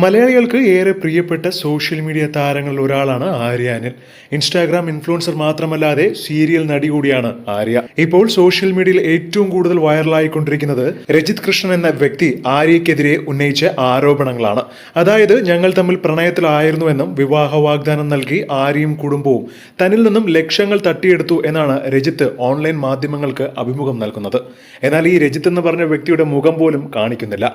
മലയാളികൾക്ക് ഏറെ പ്രിയപ്പെട്ട സോഷ്യൽ മീഡിയ താരങ്ങളിൽ ഒരാളാണ് ആര്യ അനിൽ. ഇൻസ്റ്റാഗ്രാം ഇൻഫ്ലുവൻസർ മാത്രമല്ലാതെ സീരിയൽ നടി കൂടിയാണ് ആര്യ. ഇപ്പോൾ സോഷ്യൽ മീഡിയയിൽ ഏറ്റവും കൂടുതൽ വൈറലായിക്കൊണ്ടിരിക്കുന്നത് രജിത് കൃഷ്ണൻ എന്ന വ്യക്തി ആര്യയ്ക്കെതിരെ ഉന്നയിച്ച ആരോപണങ്ങളാണ്. അതായത് ഞങ്ങൾ തമ്മിൽ പ്രണയത്തിലായിരുന്നുവെന്നും വിവാഹ വാഗ്ദാനം നൽകി ആര്യയും കുടുംബവും തന്നിൽ നിന്നും ലക്ഷങ്ങൾ തട്ടിയെടുത്തു എന്നാണ് രജിത്ത് ഓൺലൈൻ മാധ്യമങ്ങൾക്ക് അഭിമുഖം നൽകുന്നത്. എന്നാൽ ഈ രജിത്ത് എന്ന് പറഞ്ഞ വ്യക്തിയുടെ മുഖം പോലും കാണിക്കുന്നില്ല.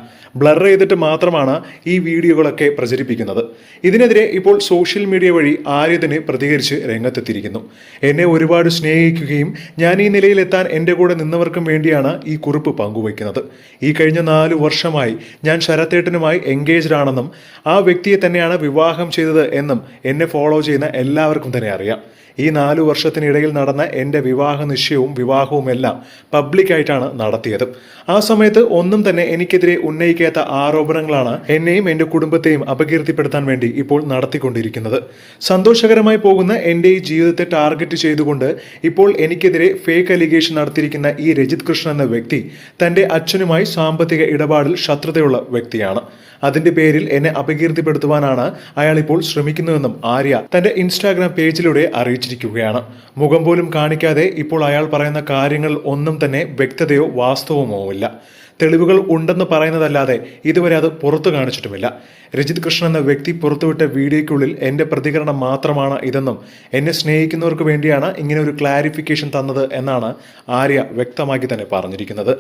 ബ്ലർ ചെയ്തിട്ട് മാത്രമാണ് ഈ വീഡിയോകളൊക്കെ പ്രചരിപ്പിക്കുന്നത്. ഇതിനെതിരെ ഇപ്പോൾ സോഷ്യൽ മീഡിയ വഴി ആര്യ പ്രതികരിച്ച് രംഗത്തെത്തിയിരിക്കുന്നു. എന്നെ ഒരുപാട് സ്നേഹിക്കുകയും ഞാൻ ഈ നിലയിലെത്താൻ എന്റെ കൂടെ നിന്നവർക്കും വേണ്ടിയാണ് ഈ കുറിപ്പ് പങ്കുവയ്ക്കുന്നത്. ഈ കഴിഞ്ഞ നാല് വർഷമായി ഞാൻ ശരത്തേട്ടനുമായി എൻഗേജ്ഡ് ആണെന്നും ആ വ്യക്തിയെ തന്നെയാണ് വിവാഹം ചെയ്തത് എന്നും എന്നെ ഫോളോ ചെയ്യുന്ന എല്ലാവർക്കും തന്നെ അറിയാം. ഈ നാലു വർഷത്തിനിടയിൽ നടന്ന എന്റെ വിവാഹ നിശ്ചയവും വിവാഹവും എല്ലാം പബ്ലിക്കായിട്ടാണ് നടത്തിയത്. ആ സമയത്ത് ഒന്നും തന്നെ എനിക്കെതിരെ ഉന്നയിക്കാത്ത ആരോപണങ്ങളാണ് എന്നെയും എന്റെ കുടുംബത്തെയും അപകീർത്തിപ്പെടുത്താൻ വേണ്ടി ഇപ്പോൾ നടത്തിക്കൊണ്ടിരിക്കുന്നത്. സന്തോഷകരമായി പോകുന്ന എന്റെ ഈ ജീവിതത്തെ ടാർഗറ്റ് ചെയ്തുകൊണ്ട് ഇപ്പോൾ എനിക്കെതിരെ ഫേക്ക് അലിഗേഷൻ നടത്തിയിരിക്കുന്ന ഈ രജിത് കൃഷ്ണൻ എന്ന വ്യക്തി തന്റെ അച്ഛനുമായി സാമ്പത്തിക ഇടപാടിൽ ശത്രുതയുള്ള വ്യക്തിയാണ്. അതിന്റെ പേരിൽ എന്നെ അപകീർത്തിപ്പെടുത്തുവാനാണ് അയാൾ ഇപ്പോൾ ശ്രമിക്കുന്നതെന്നും ആര്യ തന്റെ ഇൻസ്റ്റാഗ്രാം പേജിലൂടെ അറിയിച്ചിരിക്കുകയാണ്. മുഖം പോലും കാണിക്കാതെ ഇപ്പോൾ അയാൾ പറയുന്ന കാര്യങ്ങൾ ഒന്നും തന്നെ വ്യക്തതയോ വാസ്തവമോ ഇല്ല. തെളിവുകൾ ഉണ്ടെന്ന് പറയുന്നതല്ലാതെ ഇതുവരെ അത് പുറത്തു കാണിച്ചിട്ടുമില്ല. രജിത് കൃഷ്ണൻ എന്ന വ്യക്തി പുറത്തുവിട്ട വീഡിയോയ്ക്കുള്ളിൽ എന്റെ പ്രതികരണം മാത്രമാണ് ഇതെന്നും എന്നെ സ്നേഹിക്കുന്നവർക്ക് വേണ്ടിയാണ് ഇങ്ങനെ ഒരു ക്ലാരിഫിക്കേഷൻ തന്നത് എന്നാണ് ആര്യ വ്യക്തമാക്കി തന്നെ പറഞ്ഞിരിക്കുന്നത്.